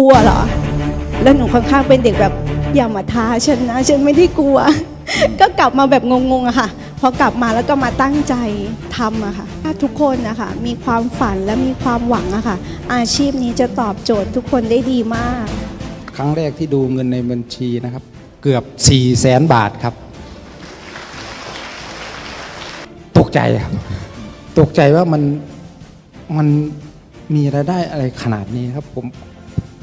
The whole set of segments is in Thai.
กลัวเหรอ แล้วหนูค่อนข้างเป็นเด็กแบบอย่ามาท้าฉันนะ ฉันไม่ได้กลัว ก็กลับมาแบบงงๆอะค่ะ พอกลับมาแล้วก็มาตั้งใจทำอะค่ะถ้าทุกคนนะคะมีความฝันและมีความหวังอะค่ะ อาชีพนี้จะตอบโจทย์ทุกคนได้ดีมาก ครั้งแรกที่ดูเงินในบัญชีนะครับ เกือบ4ี่แสนบาทครับ ตกใจครับ ตกใจว่ามันมันมีรายได้อะไรขนาดนี้ครับผม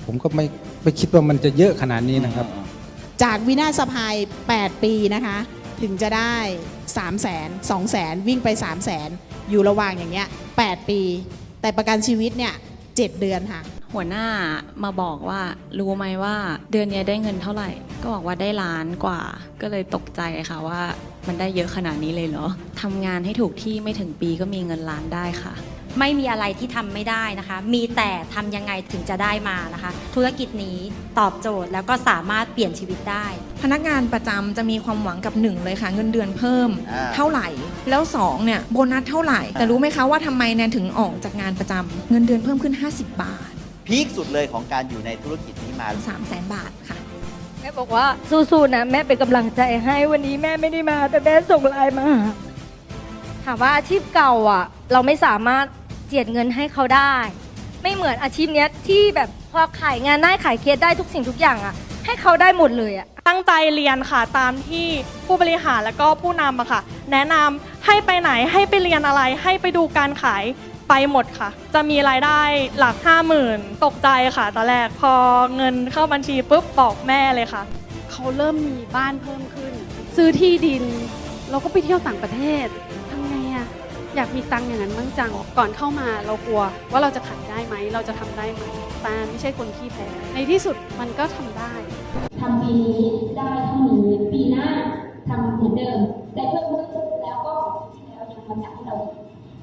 ผมก็ไม่ไม่คิดว่ามันจะเยอะขนาดนี้นะครับ จากวินาศภัย 8 ปีนะคะ ถึงจะได้ 3 0 0 0 0 0 2 0 0 0 0วิ่งไป3 0 0 0 0 0อยู่ระหว่างอย่างเงี้ย8ปี แต่ประกันชีวิตเนี่ย7เดือนค่ะ หัวหน้ามาบอกว่ารู้ไหมว่าเดือนเนี้ยได้เงินเท่าไหร่ ก็บอกว่าได้ล้านกว่า ก็เลยตกใจค่ะว่ามันได้เยอะขนาดนี้เลยเหรอทำงานให้ถูกที่ไม่ถึงปีก็มีเงินล้านได้ค่ะ ไม่มีอะไรที่ทำไม่ได้นะคะ มีแต่ทำยังไงถึงจะได้มานะคะ ธุรกิจนี้ตอบโจทย์แล้วก็สามารถเปลี่ยนชีวิตได้ พนักงานประจำจะมีความหวังกับหนึ่งเลยค่ะ เงินเดือนเพิ่ม อ่า เท่าไหร่ แล้วสองเนี่ยโบนัสเท่าไหร่ แต่รู้ไหมคะว่าทำไมแนนถึงออกจากงานประจำเงินเดือนเพิ่มขึ้น 50 บาท พีคสุดเลยของการอยู่ในธุรกิจนี้มา 3 0 0แสนบาทค่ะ แม่บอกว่าสู้ๆนะ แม่เป็นกำลังใจให้วันนี้แม่ไม่ได้มา แต่แม่ส่งไลน์มาหาถามว่าอาชีพเก่าอะ เราไม่สามารถ เจียดเงินให้เขาได้ ไม่เหมือนอาชีพเนี้ยที่แบบพอขายงานได้ขายเคสได้ทุกสิ่งทุกอย่างอะให้เขาได้หมดเลยอะตั้งใจเรียนค่ะตามที่ผู้บริหารแล้วก็ผู้นำอะค่ะ แนะนำให้ไปไหนให้ไปเรียนอะไรให้ไปดูการขายไปหมดค่ะ จะมีรายได้หลัก 5 0,000 ตกใจค่ะตอนแรกพอเงินเข้าบัญชีปุ๊บบอกแม่เลยค่ะ เขาเริ่มมีบ้านเพิ่มขึ้น ซื้อที่ดิน เราก็ไปเที่ยวต่างประเทศทำไง อะอยากมีตังค์อย่างนั้นบ้างจัง ก่อนเข้ามาเรากลัวว่าเราจะขายได้ไหม เราจะทำได้ไหมแต่ไม่ใช่คนขี้แพ้ ในที่สุดมันก็ทำได้ทำปีนี้ได้เท่านี้ปีหน้าทำเหมือนเดิม แต่เพิ่มขึ้นแล้วก็ที่แล้วยังมาจากให้เราอีก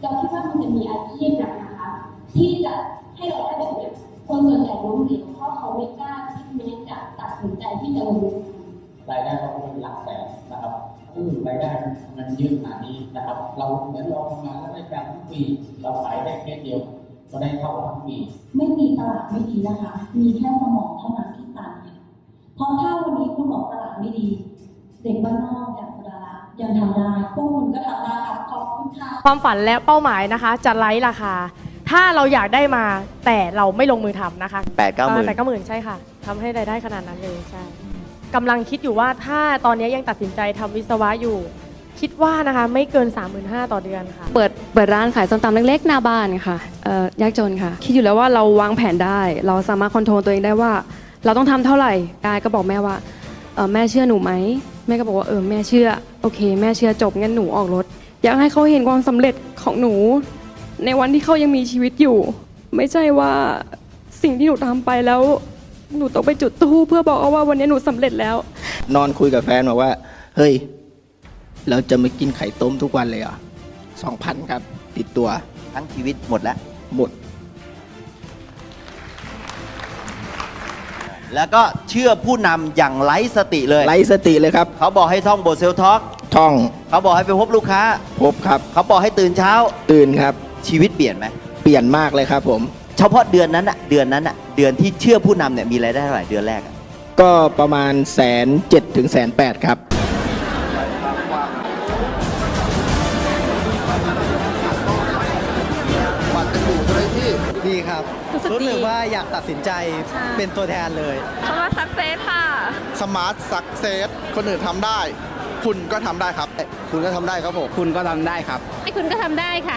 เราคิดว่ามันจะมีอาชีพหนักนะคะ ที่จะให้เราได้แบบเนี้ยคนส่วนใหญ่ล้มเหลวเพราะเขาไม่กล้าที่แม้จะตัดสินใจที่จะลงมือทำรายได้เราเป็นหลักแสน นะครับอือรายได้มันเยอะขนาดนี้นะครับ เราเหมือนเราทำงานแล้วได้การทั้งปีเราขายได้แค่เดียวก็ได้เท่าทั้งปีไม่มีตลาดไม่ดีนะคะ มีแค่สมองเท่านั้นที่ตันค่ะเพราะถ้าวันนี้คุณบอกตลาดไม่ดี เด็กบ้านนอกอย่างสุดารัตน์ยังทำได้พวกคุณก็ทำได้ค่ะขอบคุณค่ะความฝันและเป้าหมายนะคะ จะไร้ราคา ถ้าเราอยากได้มาแต่เราไม่ลงมือทำนะคะแปดเก้าหมื่นแต่ก็หมื่นใช่ค่ะทำให้รายได้ขนาดนั้นเลยใช่ กำลังคิดอยู่ว่าถ้าตอนนี้ยังตัดสินใจทำวิศวะอยู่ คิดว่านะคะไม่เกิน 35,000ต่อเดือนค่ะ เปิดเปิดร้านขายส้มตำเล็กๆ หน้าบ้านค่ะเอ่อยากจนค่ะ คิดอยู่แล้วว่าเราวางแผนได้ เราสามารถคอนโทรลตัวเองได้ว่า เราต้องทำเท่าไหร่กายก็บอกแม่ว่าเออแม่เชื่อหนูไหมแม่ก็บอกว่าเออแม่เชื่อโอเค แม่เชื่อจบงั้นหนูออกรถ อยากให้เขาเห็นความสำเร็จของหนู ในวันที่เขายังมีชีวิตอยู่ ไม่ใช่ว่าสิ่งที่หนูทำไปแล้ว หนูต้องไปจุดตู้เพื่อบอกเอาว่าวันนี้หนูสำเร็จแล้ว นอนคุยกับแฟนบอกว่า เฮ้ย เราจะมากินไข่ต้มทุกวันเลยเหรอสองพันครับ ติดตัวทั้งชีวิตหมดแล้ว หมด แล้วก็เชื่อผู้นำอย่างไร้สติเลย ไร้สติเลยครับ เขาบอกให้ท่องบทเซลท็อกท่องเขาบอกให้ไปพบลูกค้า พบครับ เขาบอกให้ตื่นเช้า ตื่นครับ ชีวิตเปลี่ยนไหม เปลี่ยนมากเลยครับผม เฉพาะเดือนนั้นอะเดือนนั้นอะเดือนที่เชื่อผู้นำเนี่ยมีรายได้เท่าไหร่เดือนแรกอะก็ประมาณแสนเจ็ดถึงแสนแปดครับดีครับรู้สึกดี ว่าอยากตัดสินใจเป็นตัวแทนเลย คำว่าสักเซสค่ะ สมาร์ทสักเซสคนอื่นทำได้ คุณก็ทำได้ครับ คุณก็ทำได้ครับผม คุณก็ทำได้ครับให้คุณก็ทำได้ค่ะ